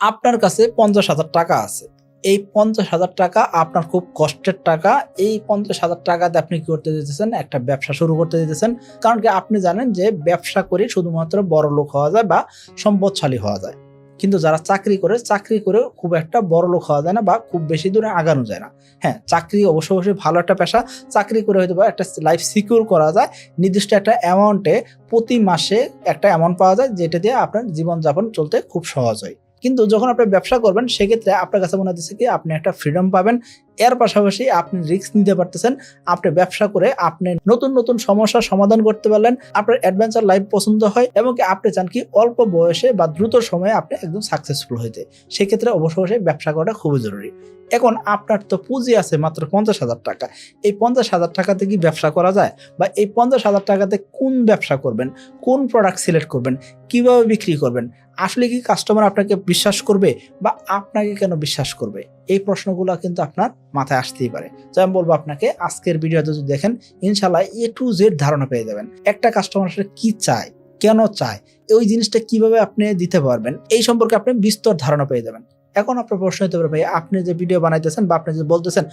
আপনার কাছে পঞ্চাশ হাজার টাকা আছে। এই পঞ্চাশ হাজার টাকা আপনার খুব কষ্টের টাকা। এই পঞ্চাশ হাজার টাকাতে আপনি কি করতে দিতেছেন? একটা ব্যবসা শুরু করতে দিতেছেন। কারণ কি আপনি জানেন যে ব্যবসা করে শুধুমাত্র বড় লোক হওয়া যায় বা সম্পদশালী হওয়া যায়। কিন্তু যারা চাকরি করে চাকরি করে খুব একটা বড় লোক হওয়া যায় না বা খুব বেশি দূরে আগানো যায় না। হ্যাঁ চাকরি অবশ্য অবশ্যই ভালো একটা পেশা। চাকরি করে হয়তো বা একটা লাইফ সিকিউর করা যায়। নির্দিষ্ট একটা অ্যামাউন্টে প্রতি মাসে একটা অ্যামাউন্ট পাওয়া যায়, যেটা দিয়ে আপনার জীবনযাপন চলতে খুব সহজ হয়। কিন্তু যখন আপনি ব্যবসা করবেন, সেক্ষেত্রে আপনার কাছে মনে হচ্ছে কি, আপনি একটা ফ্রিডম পাবেন। এর পাশাপাশি আপনি রিস্ক নিতে পারতেছেন, আপনি ব্যবসা করে আপনি নতুন নতুন সমস্যার সমাধান করতে পারলেন, আপনার অ্যাডভেঞ্চার লাইফ পছন্দ হয় এবং কি আপনি চান কি অল্প বয়সে বা দ্রুত সময়ে আপনি একদম সাকসেসফুল হইতে। সেক্ষেত্রে অবশ্য অবশ্যই ব্যবসা করাটা খুবই জরুরি। এখন আপনার তো পুঁজি আছে মাত্র পঞ্চাশ হাজার টাকা। এই পঞ্চাশ হাজার টাকাতে কি ব্যবসা করা যায়? বা এই পঞ্চাশ হাজার টাকাতে কোন ব্যবসা করবেন? কোন প্রোডাক্ট সিলেক্ট করবেন? কীভাবে বিক্রি করবেন? আসলে কি কাস্টমার আপনাকে বিশ্বাস করবে বা আপনাকে কেন বিশ্বাস করবে? এই প্রশ্নগুলো কিন্তু আপনার মাথায় আসতেই পারে। তো আমি বলব আপনাকে, আজকের ভিডিওতে যদি দেখেন ইনশাল্লাহ এ টু জেড ধারণা পেয়ে যাবেন। একটা কাস্টমার আসলে কি চায়, কেন চায়, ওই জিনিসটা কীভাবে আপনি দিতে পারবেন, এই সম্পর্কে আপনি বিস্তর ধারণা পেয়ে যাবেন। এখন আপনার প্রশ্ন হতে পারে, ভাই, আপনি যে ভিডিও বানাইতেছেন বা আপনি যে বলতেছেন,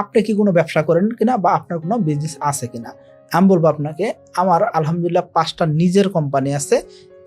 আপনি কি কোনো ব্যবসা করেন কিনা বা আপনার কোনো বিজনেস আছে কিনা? আমি বলব আপনাকে, আমার আলহামদুলিল্লাহ পাঁচটা নিজের কোম্পানি আছে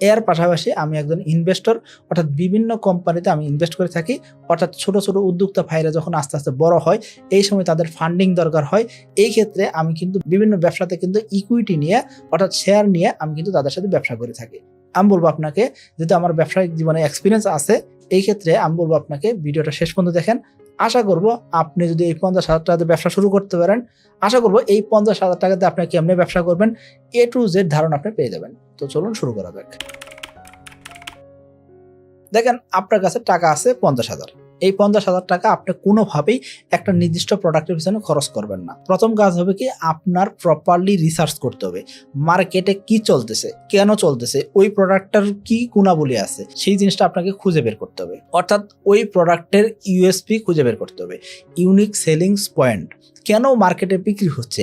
এর পাশাপাশি আমি একজন ইনভেস্টর অর্থাৎ বিভিন্ন কোম্পানিতে আমি ইনভেস্ট করে থাকি। অর্থাৎ ছোট ছোট উদ্যোক্তা ভাইরা যখন আস্তে আস্তে বড় হয়, এই সময় তাদের ফান্ডিং দরকার হয়। এই ক্ষেত্রে আমি কিন্তু বিভিন্ন ব্যবসাতে কিন্তু ইকুইটি নিয়ে, অর্থাৎ শেয়ার নিয়ে আমি কিন্তু তাদের সাথে ব্যবসা করে থাকি। আমি বলব আপনাকে, যেহেতু আমার ব্যবসায়িক জীবনে এক্সপিরিয়েন্স আছে, এই ক্ষেত্রে আমি বলব আপনাকে, ভিডিওটা শেষ পর্যন্ত দেখেন। আশা করব আপনি যদি এই পঞ্চাশ হাজার টাকাতে ব্যবসা শুরু করতে পারেন, আশা করব এই পঞ্চাশ হাজার টাকাতে আপনি কেমনি ব্যবসা করবেন, এ টু জেড ধারণা আপনি পেয়ে যাবেন। তো চলুন শুরু করা যাক। দেখেন আপনার কাছে টাকা আছে পঞ্চাশ হাজার। এই পঞ্চাশ হাজার টাকা আপনি কোনোভাবেই একটা নির্দিষ্ট প্রোডাক্টের পিছনে খরচ করবেন না। প্রথম কাজ হবে কি, আপনার প্রপারলি রিসার্চ করতে হবে। মার্কেটে কি চলতেছে, কেন চলতেছে, ওই প্রোডাক্টটার কি গুণাবলী আছে, সেই জিনিসটা আপনাকে খুঁজে বের করতে হবে। অর্থাৎ ওই প্রোডাক্টের ইউএসপি খুঁজে বের করতে হবে। ইউনিক সেলিংস পয়েন্ট কেন মার্কেটে বিক্রি হচ্ছে,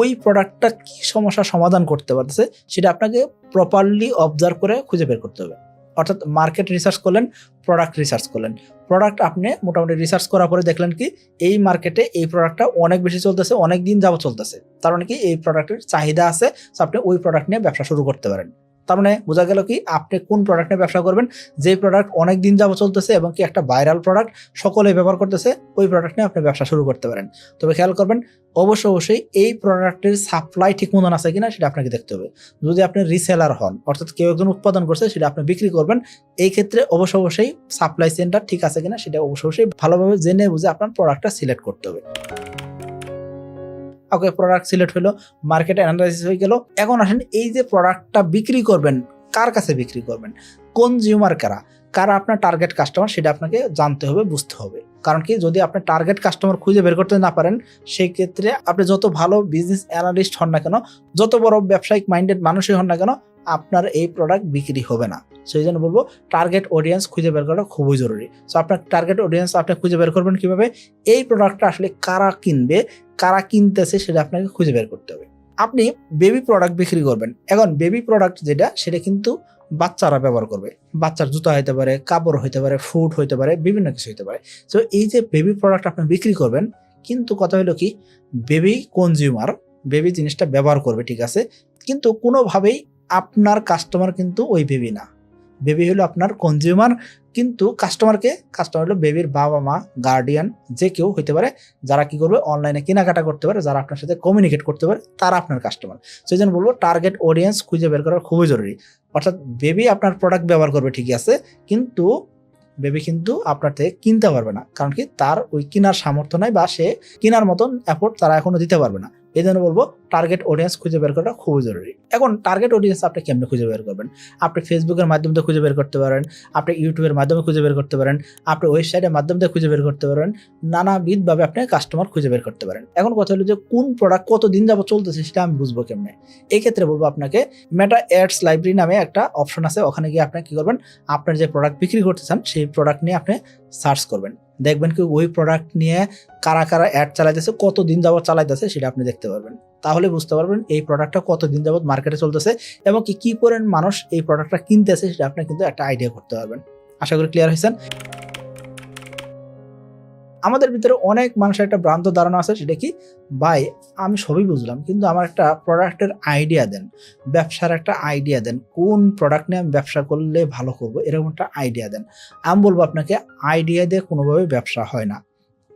ওই প্রোডাক্টটা কি সমস্যার সমাধান করতে পারতেছে, সেটা আপনাকে প্রপারলি অবজার্ভ করে খুঁজে বের করতে হবে। অর্থাৎ মার্কেট রিসার্চ করলেন প্রোডাক্ট রিসার্চ করলেন। প্রোডাক্ট আপনি মোটামুটি রিসার্চ করার পরে দেখলেন কি, এই মার্কেটে এই প্রোডাক্টটা অনেক বেশি চলতেছে, অনেক দিন যাব চলতেছে। কারণ মানে কি, এই প্রোডাক্টের চাহিদা আছে আপনি ওই প্রোডাক্ট নিয়ে ব্যবসা শুরু করতে পারেন। তার মানে বোঝা গেল কি, আপনি কোন প্রোডাক্ট নিয়ে ব্যবসা করবেন, যে প্রোডাক্ট অনেক দিন যাবত চলতেছে এবং কি একটা ভাইরাল প্রোডাক্ট সকলে ব্যবহার করতেছে, ওই প্রোডাক্ট নিয়ে আপনি ব্যবসা শুরু করতে পারেন। তবে খেয়াল করবেন অবশ্যই অবশ্যই এই প্রোডাক্টের সাপ্লাই ঠিক মতন আছে কিনা সেটা আপনাকে দেখতে হবে। যদি আপনি রিসেলার হন, অর্থাৎ কেউ একজন উৎপাদন করছে, সেটা আপনি বিক্রি করবেন, এই ক্ষেত্রে অবশ্য অবশ্যই সাপ্লাই চেনটা ঠিক আছে কিনা সেটা অবশ্য অবশ্যই ভালোভাবে জেনে বুঝে আপনার প্রোডাক্টটা সিলেক্ট করতে হবে। ওকে প্রোডাক্ট সিলেক্ট হলো মার্কেটে অ্যানালাইসিস হয়ে গেল। এখন আসেন এই যে প্রোডাক্টটা বিক্রি করবেন, কার কাছে বিক্রি করবেন? কনজিউমার কারা? কারা আপনার টার্গেট কাস্টমার সেটা আপনাকে জানতে হবে, বুঝতে হবে। কারণ কি, যদি আপনি টার্গেট কাস্টমার খুঁজে বের করতে না পারেন, সেই ক্ষেত্রে আপনি যত ভালো বিজনেস অ্যানালিস্ট হন না কেন, যত বড় ব্যবসায়িক মাইন্ডেড মানুষই হন না কেন, আপনার এই প্রোডাক্ট বিক্রি হবে না। সেই জন্য বলব টার্গেট অডিয়েন্স খুঁজে বের করা খুবই জরুরি। সো আপনার টার্গেট অডিয়েন্স আপনি খুঁজে বের করবেন কীভাবে? এই প্রোডাক্টটা আসলে কারা কিনবে, কারা কিনতেছে সেটা আপনাকে খুঁজে বের করতে হবে। আপনি বেবি প্রোডাক্ট বিক্রি করবেন। এখন বেবি প্রোডাক্ট যেটা, সেটা কিন্তু বাচ্চারা ব্যবহার করবে। বাচ্চার জুতা হইতে পারে, কাপড় হইতে পারে ফুড হইতে পারে, বিভিন্ন কিছু হইতে পারে। তো এই যে বেবি প্রোডাক্ট আপনি বিক্রি করবেন, কিন্তু কথা হলো কি বেবি কনজিউমার বেবি জিনিসটা ব্যবহার করবে, ঠিক আছে? কিন্তু কোনোভাবেই আপনার কাস্টমার কিন্তু ওই বেবি না। বেবি হলো আপনার কনজিউমার কিন্তু কাস্টমারকে কাস্টমার হলো বেবির বাবা মা গার্ডিয়ান যে কেউ হইতে পারে, যারা কি করবে অনলাইনে কেনাকাটা করতে পারে, যারা আপনার সাথে কমিউনিকেট করতে পারে, তারা আপনার কাস্টমার সেই জন্য বলব টার্গেট অডিয়েন্স খুঁজে বের করা খুবই জরুরি। অর্থাৎ বেবি আপনার প্রোডাক্ট ব্যবহার করবে, ঠিকই আছে, কিন্তু বেবি কিন্তু আপনার থেকে কিনতে পারবে না। কারণ কি, তার ওই কেনার সামর্থ্য নাই বা সে কেনার মতন অ্যাফোর্ড তারা এখনও দিতে পারবে না। এই জন্য বলব টার্গেট অডিয়েন্স খুঁজে বের করা খুবই জরুরি। এখন টার্গেট অডিয়েন্স আপনি কেমনে খুঁজে বের করবেন? আপনি ফেসবুকের মাধ্যমে খুঁজে বের করতে পারেন, আপনি ইউটিউবের মাধ্যমে খুঁজে বের করতে পারেন, আপনি ওয়েবসাইটের মাধ্যমে খুঁজে বের করতে পারেন, নানাবিধভাবে আপনি কাস্টমার খুঁজে বের করতে পারেন। এখন কথা হলো যে কোন প্রোডাক্ট কত দিন যাব চলতেছে সেটা আমি বুঝব কেমনে? এই ক্ষেত্রে বলব আপনাকে মেটা অ্যাডস লাইব্রেরি নামে একটা অপশন আছে, ওখানে গিয়ে আপনি কি করবেন? আপনার যে প্রোডাক্ট বিক্রি করতে চান, সেই প্রোডাক্ট নিয়ে আপনি সার্চ করবেন। দেখবেন কি ওই প্রোডাক্ট নিয়ে কারা কারা অ্যাড চালাইতেছে কত দিন যাবত চালাইতেছে সেটা আপনি দেখতে পারবেন। তাহলে বুঝতে পারবেন এই প্রোডাক্টটা কত দিন যাবত মার্কেটে চলতেছে এবং কি, কী পরিমাণ মানুষ এই প্রোডাক্টটা কিনতেছে সেটা আপনি কিন্তু একটা আইডিয়া করতে পারবেন। আশা করি ক্লিয়ার হয়েছেন? আমাদের ভিতরে অনেক মানুষের একটা ভ্রান্ত ধারণা আছে, সেটা কি? ভাই, আমি সবই বুঝলাম, কিন্তু আমার একটা প্রোডাক্টের আইডিয়া দেন, ব্যবসার একটা আইডিয়া দেন, কোন প্রোডাক্ট নিয়ে আমি ব্যবসা করলে ভালো করব, এরকম একটা আইডিয়া দেন। আমি বলব আপনাকে আইডিয়া দিয়ে কোনোভাবে ব্যবসা হয় না।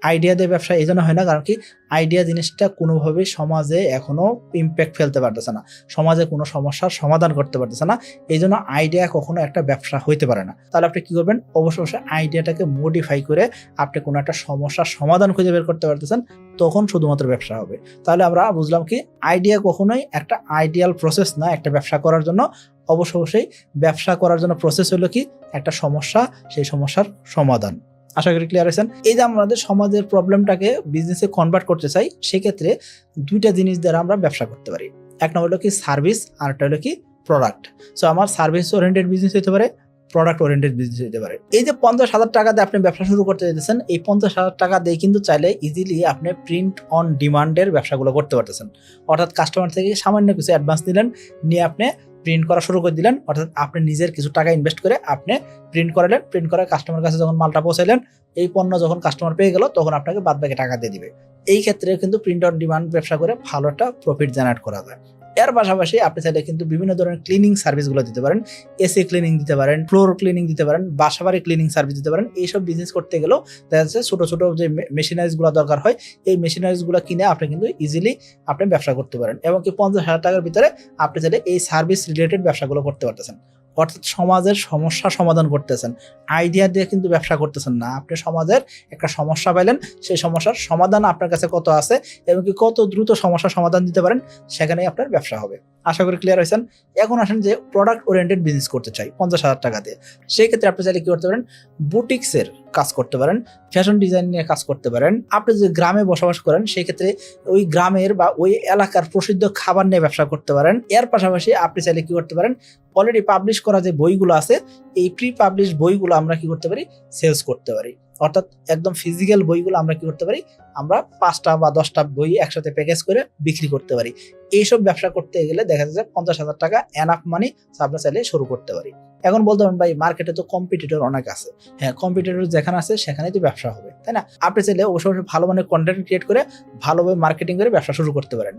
আইডিয়া দিয়ে ব্যবসা এই জন্য হয় না, কারণ কি আইডিয়া জিনিসটা কোনোভাবে সমাজে এখনও ইম্প্যাক্ট ফেলতে পারতেছে না। সমাজে কোনো সমস্যার সমাধান করতে পারতেছে না। এই জন্য আইডিয়া কখনো একটা ব্যবসা হইতে পারে না। তাহলে আপনি কি করবেন? অবশ্য অবশ্যই আইডিয়াটাকে মডিফাই করে আপনি কোনো একটা সমস্যার সমাধান খুঁজে বের করতে পারতেছেন, তখন শুধুমাত্র ব্যবসা হবে। তাহলে আমরা বুঝলাম কি আইডিয়া কখনোই একটা আইডিয়াল প্রসেস না, একটা ব্যবসা করার জন্য। অবশ্য অবশ্যই ব্যবসা করার জন্য প্রসেস হলো কি? একটা সমস্যা, সেই সমস্যার সমাধান। আশা করি ক্লিয়ার হয়েছেন। এই যে আমাদের সমাজের প্রবলেমটাকে বিজনেসে কনভার্ট করতে চাই, সেক্ষেত্রে দুইটা জিনিস দ্বারা আমরা ব্যবসা করতে পারি। এক নম্বর হলো কি সার্ভিস আর একটা হলো কি প্রোডাক্ট সো আমার সার্ভিস ওরিয়েন্টেড বিজনেস হতে পারে প্রোডাক্ট ওরিয়েন্টেড বিজনেস হতে পারে। এই যে পঞ্চাশ হাজার টাকা দিয়ে আপনি ব্যবসা শুরু করতে যেতেছেন এই পঞ্চাশ হাজার টাকা দিয়ে কিন্তু চাইলে ইজিলি আপনি প্রিন্ট অন ডিমান্ডের ব্যবসাগুলো করতে পারতেছেন। অর্থাৎ কাস্টমার থেকে সামান্য কিছু অ্যাডভান্স নিলেন, নিয়ে আপনি প্রিন্ট করা শুরু করে দিলেন, অর্থাৎ আপনি নিজের কিছু টাকা ইনভেস্ট করে আপনি প্রিন্ট করালেন প্রিন্ট করে কাস্টমার কাছে যখন মালটা পৌঁছাইলেন, এই পণ্য যখন কাস্টমার পেয়ে গেল, তখন আপনাকে বাদ বাকি টাকা দিয়ে দিবে। এই ক্ষেত্রে কিন্তু প্রিন্ট অন ডিমান্ড ব্যবসা করে ভালো একটা প্রফিট জেনারেট করা যায়। এর পাশাপাশি আপনি চাইলে কিন্তু বিভিন্ন ধরনের ক্লিনিং সার্ভিসগুলো দিতে পারেন এসি ক্লিনিং দিতে পারেন ফ্লোর ক্লিনিং দিতে পারেন, বাসাবাড়ি ক্লিনিং সার্ভিস দিতে পারেন, এইসব বিজনেস করতে গেলেও দেখা যাচ্ছে ছোটো ছোটো যে মেশিনারিজগুলো দরকার হয়, এই মেশিনারিজগুলো কিনে আপনি কিন্তু ইজিলি আপনি ব্যবসা করতে পারেন এবং কি পঞ্চাশ হাজার টাকার ভিতরে আপনি চাইলে এই সার্ভিস রিলেটেড ব্যবসাগুলো করতে পারতেছেন। অর্থাৎ সমাজের সমস্যা সমাধান করতেছেন। আইডিয়া দিয়ে কিন্তু ব্যবসা করতেছেন না। আপনি সমাজের একটা সমস্যা পাইলেন, সেই সমস্যার সমাধান আপনার কাছে কত আছে এবং কি কত দ্রুত সমস্যার সমাধান দিতে পারেন, সেখানেই আপনার ব্যবসা হবে। আশা করি ক্লিয়ার হয়েছেন? এখন আসেন যে প্রোডাক্ট ওরিয়েন্টেড বিজনেস করতে চাই, পঞ্চাশ হাজার টাকা দিয়ে। সেই ক্ষেত্রে আপনি চাইলে কী করতে পারেন বুটিক্সের কাজ করতে পারেন ফ্যাশন ডিজাইন নিয়ে কাজ করতে পারেন। আপনি যদি গ্রামে বসবাস করেন, সেই ক্ষেত্রে ওই গ্রামের বা ওই এলাকার প্রসিদ্ধ খাবার নিয়ে ব্যবসা করতে পারেন। এর পাশাপাশি আপনি চাইলে কী করতে পারেন অলরেডি পাবলিশ করা যে বইগুলো আছে, এই প্রি পাবলিশ বইগুলো আমরা কি করতে পারি? সেলস করতে পারি। অর্থাৎ একদম ফিজিক্যাল বইগুলো আমরা কি করতে পারি? আমরা পাঁচটা বা দশটা বই একসাথে প্যাকেজ করে বিক্রি করতে পারি। এইসব ব্যবসা করতে গেলে দেখা যাচ্ছে পঞ্চাশ হাজার টাকা এনাফ মানি আমরা চাইলে শুরু করতে পারি। এখন বলতে পারেন, ভাই মার্কেটে তো কম্পিটিটর অনেক আছে। হ্যাঁ কম্পিটিটর যেখানে আছে, সেখানেই তো ব্যবসা হবে, তাই না? আপনি চাইলে অবশ্যই ভালো মানের কন্টেন্ট ক্রিয়েট করে ভালোভাবে মার্কেটিং করে ব্যবসা শুরু করতে পারেন।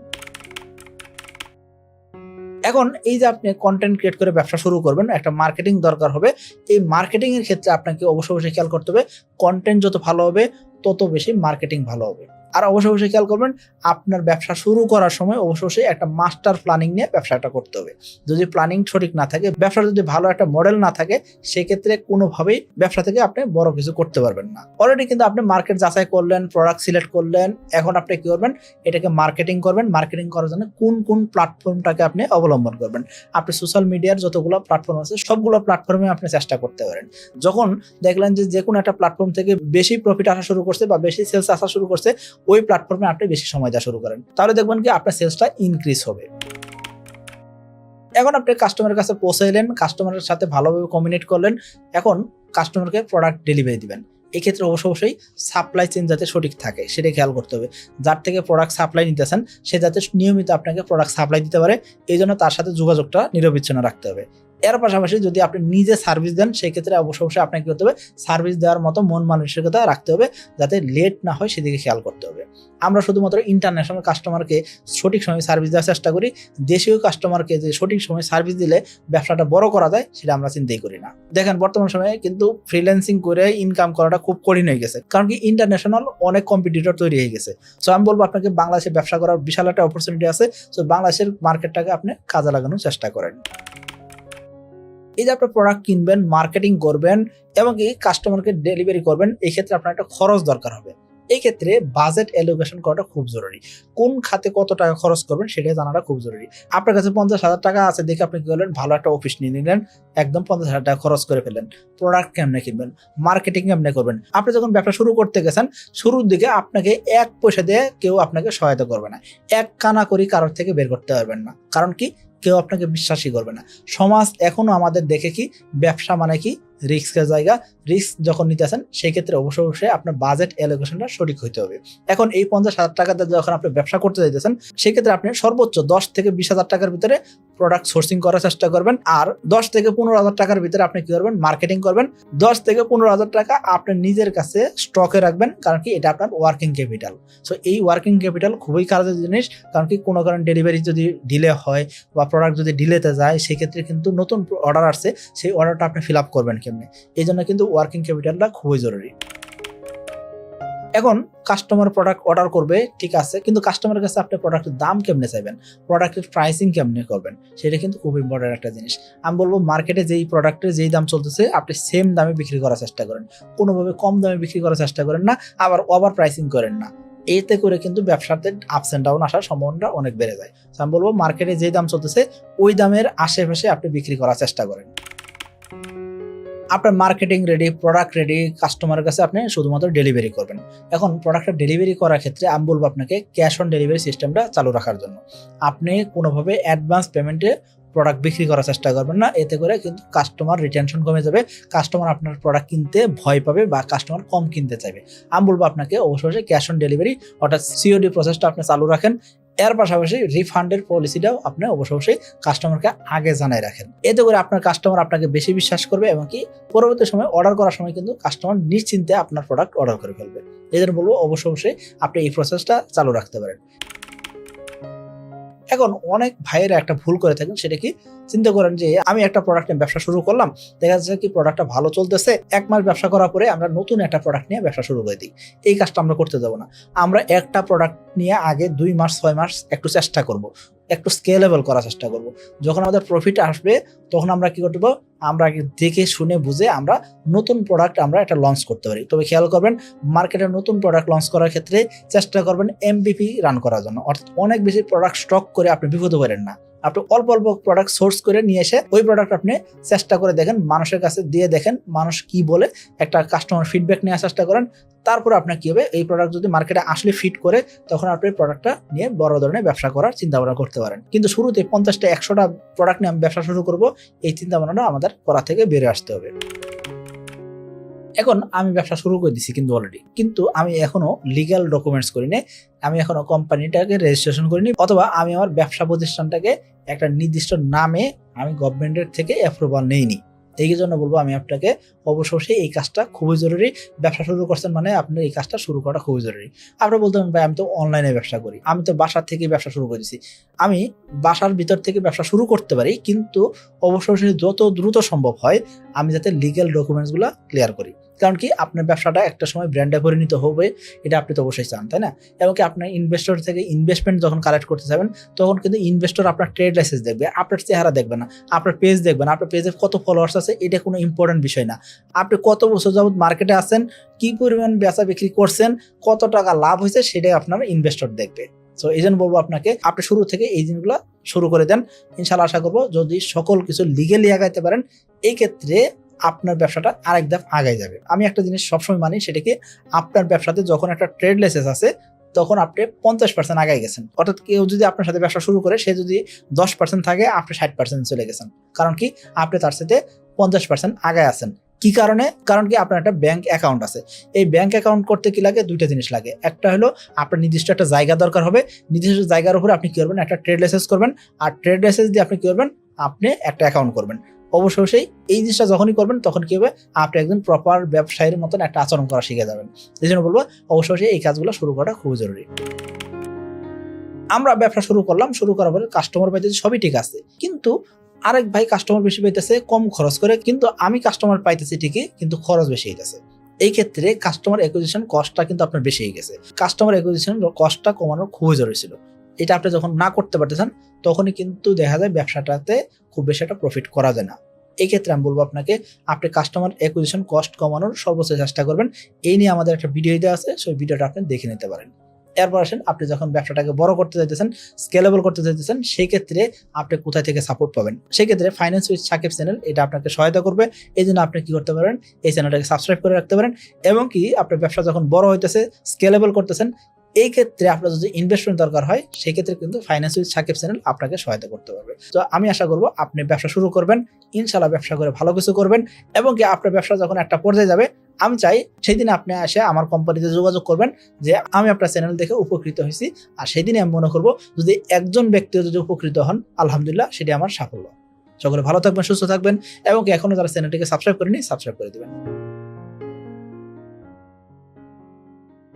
এখন এই যে আপনি কন্টেন্ট ক্রিয়েট করে ব্যবসা শুরু করবেন, একটা মার্কেটিং দরকার হবে। এই মার্কেটিং এর ক্ষেত্রে আপনাকে অবশ্যই অবশ্যই খেয়াল করতে হবে কন্টেন্ট যত ভালো হবে, তত বেশি মার্কেটিং ভালো হবে। আর অবশ্যই অবশ্যই খেয়াল করবেন, আপনার ব্যবসা শুরু করার সময় অবশ্যই একটা মাস্টার প্ল্যানিং নিয়ে ব্যবসাটা করতে হবে। যদি প্ল্যানিং সঠিক না থাকে, ব্যবসার যদি ভালো একটা মডেল না থাকে, সেক্ষেত্রে কোনোভাবেই ব্যবসা থেকে আপনি বড় কিছু করতে পারবেন না। অলরেডি কিন্তু আপনি মার্কেট যাচাই করলেন প্রোডাক্ট সিলেক্ট করলেন, এখন আপনি কি করবেন, এটাকে মার্কেটিং করবেন। মার্কেটিং করার জন্য কোন কোন প্ল্যাটফর্মটাকে আপনি অবলম্বন করবেন? আপনি সোশ্যাল মিডিয়ার যতগুলো প্ল্যাটফর্ম আছে, সবগুলো প্ল্যাটফর্মে আপনি চেষ্টা করতে পারেন। যখন দেখলেন যে যে কোনো একটা প্ল্যাটফর্ম থেকে বেশি প্রফিট আসা শুরু করছে বা বেশি সেলস আসা শুরু করছে ওই প্ল্যাটফর্মে আপনি বেশি সময় দেওয়া শুরু করেন। তাহলে দেখবেন কি আপনার সেলসটা ইনক্রিজ হবে। এখন আপনি কাস্টমারের কাছে পৌঁছাইলেন কাস্টমারের সাথে ভালোভাবে কমিউনিকেট করলেন, এখন কাস্টমারকে প্রোডাক্ট ডেলিভারি দিবেন। এক্ষেত্রে অবশ্য অবশ্যই সাপ্লাই চেন যাতে সঠিক থাকে সেটা খেয়াল করতে হবে। যার থেকে প্রোডাক্ট সাপ্লাই নিতেছেন, সে যাতে নিয়মিত আপনাকে প্রোডাক্ট সাপ্লাই দিতে পারে এই জন্য তার সাথে যোগাযোগটা নিরবিচ্ছিন্ন রাখতে হবে। এর পাশাপাশি যদি আপনি নিজে সার্ভিস দেন সেই ক্ষেত্রে অবশ্যই অবশ্যই আপনাকে কি করতে হবে? সার্ভিস দেওয়ার মতো মন মানসিকতা রাখতে হবে, যাতে লেট না হয় সেদিকে খেয়াল করতে হবে। আমরা শুধুমাত্র ইন্টারন্যাশনাল কাস্টমারকে সঠিক সময় সার্ভিস দেওয়ার চেষ্টা করি। দেশীয় কাস্টমারকে যে সঠিক সময় সার্ভিস দিলে ব্যবসাটা বড় করা যায়, সেটা আমরা চিন্তাই করি না। দেখেন, বর্তমান সময়ে কিন্তু ফ্রিল্যান্সিং করে ইনকাম করাটা খুব কঠিন হয়ে গেছে। কারণ কি ইন্টারন্যাশনাল অনেক কম্পিটিটর তৈরি হয়ে গেছে। সো আমি বলব আপনাকে বাংলাদেশে ব্যবসা করার বিশাল একটা অপরচুনিটি আছে। সো বাংলাদেশের মার্কেটটাকে আপনি কাজে লাগানোর চেষ্টা করেন। এই যে আপনার প্রোডাক্ট কিনবেন মার্কেটিং করবেন এবং কি কাস্টমারকে ডেলিভারি করবেন, এই ক্ষেত্রে আপনার একটা খরচ দরকার হবে। এই ক্ষেত্রে বাজেট এলোকেশন করাটা খুব জরুরি। কোন খাতে কত টাকা খরচ করবেন সেটা জানাটা খুব জরুরি। আপনার কাছে পঞ্চাশ হাজার টাকা আছে দেখে আপনি কি করলেন? ভালো একটা অফিস নিয়ে নিলেন, একদম পঞ্চাশ হাজার টাকা খরচ করে ফেলেন প্রোডাক্ট কেমনে কিনবেন? মার্কেটিং কেমনে করবেন? আপনি যখন ব্যবসা শুরু করতে গেছেন, শুরুর দিকে আপনাকে এক পয়সা দিয়ে কেউ আপনাকে সহায়তা করবে না। এক কানা করি কারোর থেকে বের করতে পারবেন না। কারণ কি? কেউ আপনাকে বিশ্বাসই করবে না। সমাজ এখনও আমাদের দেখে কি, ব্যবসা মানে কি, রিস্কের জায়গা, রিস্ক যখন নিতে আসেন সেই ক্ষেত্রে অবশ্যই অবশ্যই আপনার বাজেট অ্যালোকেশনটা সঠিক হইতে হবে। এখন এই পঞ্চাশ হাজার টাকা দিয়ে যখন আপনি ব্যবসা করতে যাইতেছেন, সেক্ষেত্রে আপনি সর্বোচ্চ দশ থেকে বিশ হাজার টাকার ভিতরে প্রোডাক্ট সোর্সিং করার চেষ্টা করবেন আর দশ থেকে পনেরো হাজার টাকার ভিতরে আপনি কি করবেন? মার্কেটিং করবেন। দশ থেকে পনেরো হাজার টাকা আপনি নিজের কাছে স্টকে রাখবেন, কারণ কি এটা আপনার ওয়ার্কিং ক্যাপিটাল সো এই ওয়ার্কিং ক্যাপিটাল খুবই কাজের জিনিস, কারণ কি কোনো কারণে ডেলিভারি যদি ডিলে হয় বা প্রোডাক্ট যদি ডিলেতে যায়, সেক্ষেত্রে কিন্তু নতুন অর্ডার আসছে, সেই অর্ডারটা আপনি ফিল আপ করবেন কেমনে? এই জন্য কিন্তু ওয়ার্কিং ক্যাপিটালটা খুবই জরুরি। এখন কাস্টমার প্রোডাক্ট অর্ডার করবে, ঠিক আছে, কিন্তু কাস্টমারের কাছে আপনি প্রোডাক্টের দাম কেমনে চাইবেন? প্রোডাক্টের প্রাইসিং কেমনে করবেন? সেটা কিন্তু খুব ইম্পর্টেন্ট একটা জিনিস। আমি বলব মার্কেটে যেই প্রোডাক্টের যেই দাম চলতেছে, আপনি সেম দামে বিক্রি করার চেষ্টা করেন। কোনোভাবে কম দামে বিক্রি করার চেষ্টা করেন না, আবার ওভার প্রাইসিং করেন না। এতে করে কিন্তু ব্যবসাতে আপস অ্যান্ড ডাউন আসার সম্ভাবনাটা অনেক বেড়ে যায়। আমি বলব মার্কেটে যে দাম চলতেছে, ওই দামের আশেপাশে আপনি বিক্রি করার চেষ্টা করেন। আপনার মার্কেটিং রেডি প্রোডাক্ট রেডি কাস্টমারের কাছে আপনি শুধুমাত্র ডেলিভারি করবেন। এখন প্রোডাক্টটা ডেলিভারি করার ক্ষেত্রে আমি বলব আপনাকে ক্যাশ অন ডেলিভারি সিস্টেমটা চালু রাখার জন্য। আপনি কোনোভাবে অ্যাডভান্স পেমেন্টে প্রোডাক্ট বিক্রি করার চেষ্টা করবেন না, এতে করে কিন্তু কাস্টমার রিটেনশন কমে যাবে কাস্টমার আপনার প্রোডাক্ট কিনতে ভয় পাবে বা কাস্টমার কম কিনতে চাইবে। আমি বলব আপনাকে অবশ্যই ক্যাশ অন ডেলিভারি অর্থাৎ সিওডি প্রসেসটা আপনি চালু রাখেন এর পাশাপাশি রিফান্ডের পলিসিটাও আপনি অবশ্যই কাস্টমারকে আগে জানাই রাখেন। এতে করে আপনার কাস্টমার আপনাকে বেশি বিশ্বাস করবে এবং কি পরবর্তী সময় অর্ডার করার সময় কিন্তু কাস্টমার নিশ্চিন্তে আপনার প্রোডাক্ট অর্ডার করে ফেলবে। এই জন্য বলব অবশ্য অবশ্যই আপনি এই প্রসেসটা চালু রাখতে পারেন। এখন অনেক ভাইয়েরা একটা ভুল করে থাকেন, সেটা কি? চিন্তা করেন যে, আমি একটা প্রোডাক্ট নিয়ে ব্যবসা শুরু করলাম, দেখা যাচ্ছে কি প্রোডাক্টটা ভালো চলতেছে, এক মাস ব্যবসা করার পরে আমরা নতুন একটা প্রোডাক্ট নিয়ে ব্যবসা শুরু করে দিই। এই কাজটা আমরা করতে যাব না। আমরা একটা প্রোডাক্ট নিয়ে আগে দুই মাস, ছয় মাস একটু চেষ্টা করব, একটু স্কেলেবল করার চেষ্টা করব। যখন আমাদের প্রফিট আসবে, তখন আমরা কি করতে পারব আমরা দেখে শুনে বুঝে আমরা নতুন প্রোডাক্ট আমরা এটা লঞ্চ করতে পারি। তবে খেয়াল করবেন মার্কেটে নতুন প্রোডাক্ট লঞ্চ করার ক্ষেত্রে চেষ্টা করবেন এমবিপি রান করার জন্য। অর্থাৎ অনেক বেশি প্রোডাক্ট স্টক করে আপনি বিপদে পারেন না। আপনি অল্প অল্প প্রোডাক্ট সোর্স করে নিয়ে এসে ওই প্রোডাক্ট আপনি চেষ্টা করে দেখেন, মানুষের কাছে দিয়ে দেখেন, মানুষ কি বলে, একটা কাস্টমার ফিডব্যাক নেওয়ার চেষ্টা করেন, তারপরে আপনার কি হবে, এই প্রোডাক্ট যদি মার্কেটে আসলে ফিট করে, তখন আপনি প্রোডাক্টটা নিয়ে বড় ধরনের ব্যবসা করার চিন্তা ভাবনা করতে পারেন। কিন্তু শুরুতে পঞ্চাশটা, একশোটা প্রোডাক্ট নিয়ে আমি ব্যবসা শুরু করব, এই চিন্তা ভাবনাটা আমাদের করা থেকে বেড়ে আসতে হবে। এখন আমি ব্যবসা শুরু করে দিছি কিন্তু অলরেডি কিন্তু আমি এখনও লিগ্যাল ডকুমেন্টস করিনি, আমি এখনও কোম্পানিটাকে রেজিস্ট্রেশন করিনি, অথবা আমি আমার ব্যবসা প্রতিষ্ঠানটাকে একটা নির্দিষ্ট নামে আমি গভর্নমেন্টের থেকে অ্যাপ্রুভাল নেইনি। এই জন্য বলব আমি আপনাকে অবশ্যই এই কাজটা খুবই জরুরি। ব্যবসা শুরু করছেন মানে আপনার এই কাজটা শুরু করা খুবই জরুরি। আপনারা বলতে পারেন, ভাই, আমি তো অনলাইনে ব্যবসা করি। আমি তো বাসার থেকে ব্যবসা শুরু করেছি আমি বাসার ভিতর থেকে ব্যবসা শুরু করতে পারি, কিন্তু অবশ্যই যত দ্রুত সম্ভব হয় আমি যাতে লিগেল ডকুমেন্টসগুলো ক্লিয়ার করি। কারণ কি আপনার ব্যবসাটা একটা সময় ব্র্যান্ডে পরিণত হবে, এটা আপনি তো অবশ্যই চান, তাই না? এবং কি আপনার ইনভেস্টর থেকে ইনভেস্টমেন্ট যখন কালেক্ট করতে যাবেন, তখন কিন্তু ইনভেস্টর আপনার ট্রেড লাইসেন্স দেখবে, আপনার চেহারা দেখবে না, আপনার পেজ দেখবে না, আপনার পেজে কত ফলোয়ার্স আছে, এটা কোনো ইম্পর্টেন্ট বিষয় না। আপনি কত বছর যাবত মার্কেটে আছেন, কি পরিমাণ বেচা বিক্রি করছেন, কত টাকা লাভ হয়েছে, সেটাই আপনার ইনভেস্টর দেখবে। সো এই জন্য বলব আপনাকে, আপনি শুরু থেকে এই জিনিসগুলো শুরু করে দেন। ইনশাল্লাহ আশা করব যদি সকল কিছু লিগেলি আগাইতে পারেন এই ক্ষেত্রে আপনার ব্যবসাটা আরেক ধাপ আগায় যাবে। আমি একটা জিনিস সবসময় মানি, সেটাকে আপনার ব্যবসাতে যখন একটা ট্রেড লাইসেন্স আছে, তখন আপনি পঞ্চাশ পার্সেন্ট আগায় গেছেন। অর্থাৎ কেউ যদি আপনার সাথে ব্যবসা শুরু করে, সে যদি দশ পার্সেন্ট থাকে, আপনি ষাট পার্সেন্ট চলে গেছেন। কারণ কি? আপনি তার সাথে পঞ্চাশ পার্সেন্ট আগায় আছেন। কি কারণে? কারণ কি? আপনার একটা ব্যাংক অ্যাকাউন্ট আছে। এই ব্যাংক অ্যাকাউন্ট করতে কি লাগে? দুইটা জিনিস লাগে। একটা হলো, আপনার নির্দিষ্ট একটা জায়গা দরকার হবে। নির্দিষ্ট জায়গার উপরে আপনি কী করবেন? একটা ট্রেড লাইসেন্স করবেন। আর ট্রেড লাইসেন্স দিয়ে আপনি কী করবেন? আপনি একটা অ্যাকাউন্ট করবেন। অবশ্যই এই জিনিসটা যখনই করবেন, তখন কি হবে? আপনি একজন প্রপার ব্যবসায়ীর মতন একটা আচরণ করা শিখে যাবেন। এই জন্য বলব অবশ্যই এই কাজগুলো শুরু করা খুবই জরুরি। আমরা ব্যবসা শুরু করলাম, শুরু করার পরে কাস্টমার পাইতেছে সবই ঠিক আছে। কিন্তু আরেক ভাই কাস্টমার বেশি পাইতেছে, কম খরচ করে, কিন্তু আমি কাস্টমার পাইতেছি ঠিকই, কিন্তু খরচ বেশি হইতেছে। এই ক্ষেত্রে কাস্টমার অ্যাকুইজিশন কস্টটা কিন্তু আপনার বেশি হয়ে গেছে। কাস্টমার অ্যাকুইজিশন কস্টটা কমানোর খুবই জরুরি ছিল। এটা আপনি যখন না করতে পারতেছেন, তখনই কিন্তু দেখা যায় ব্যবসাটাতে খুব বেশি একটা প্রফিট করা যায় না। এই ক্ষেত্রে আমি বলব আপনাকে, আপনি কাস্টমার অ্যাকুইজিশন কস্ট কমানোর সর্বোচ্চ চেষ্টা করবেন। এই নিয়ে আমাদের একটা ভিডিও দেওয়া আছে, সেই ভিডিওটা আপনি দেখে নিতে পারেন। এরপর আসেন, আপনি যখন ব্যবসাটাকে বড় করতে চাইতেছেন স্কেলেবল করতে চাইতেছেন সেই ক্ষেত্রে আপনি কোথায় থেকে সাপোর্ট পাবেন? সেই ক্ষেত্রে ফাইন্যান্স উইথ সাকিব চ্যানেল এটা আপনাকে সহায়তা করবে। এই জন্য আপনি কি করতে পারেন, এই চ্যানেলটাকে সাবস্ক্রাইব করে রাখতে পারেন। এবং কি, আপনার ব্যবসা যখন বড় হইতেছে স্কেলেবল করতেছেন এই ক্ষেত্রে আপনার যদি ইনভেস্টমেন্ট দরকার হয় সেই ক্ষেত্রে কিন্তু ফাইন্যান্স সাকিব চ্যানেল আপনাকে সহায়তা করতে পারবে। তো আমি আশা করব আপনি ব্যবসা শুরু করবেন ইনশাল্লাহ ব্যবসা করে ভালো কিছু করবেন এবং কি আপনার ব্যবসা যখন একটা পর্যায়ে যাবে, আমি চাই সেই দিন আপনি এসে আমার কোম্পানিতে যোগাযোগ করবেন যে আমি আপনার চ্যানেল দেখে উপকৃত হয়েছি। আর সেই দিনে আমি মনে করব যদি একজন ব্যক্তিও যদি উপকৃত হন, আলহামদুলিল্লাহ সেটি আমার সাফল্য। সকলে ভালো থাকবেন, সুস্থ থাকবেন এবং কি এখনও যারা চ্যানেলটিকে সাবস্ক্রাইব করেনি সাবস্ক্রাইব করে দিবেন।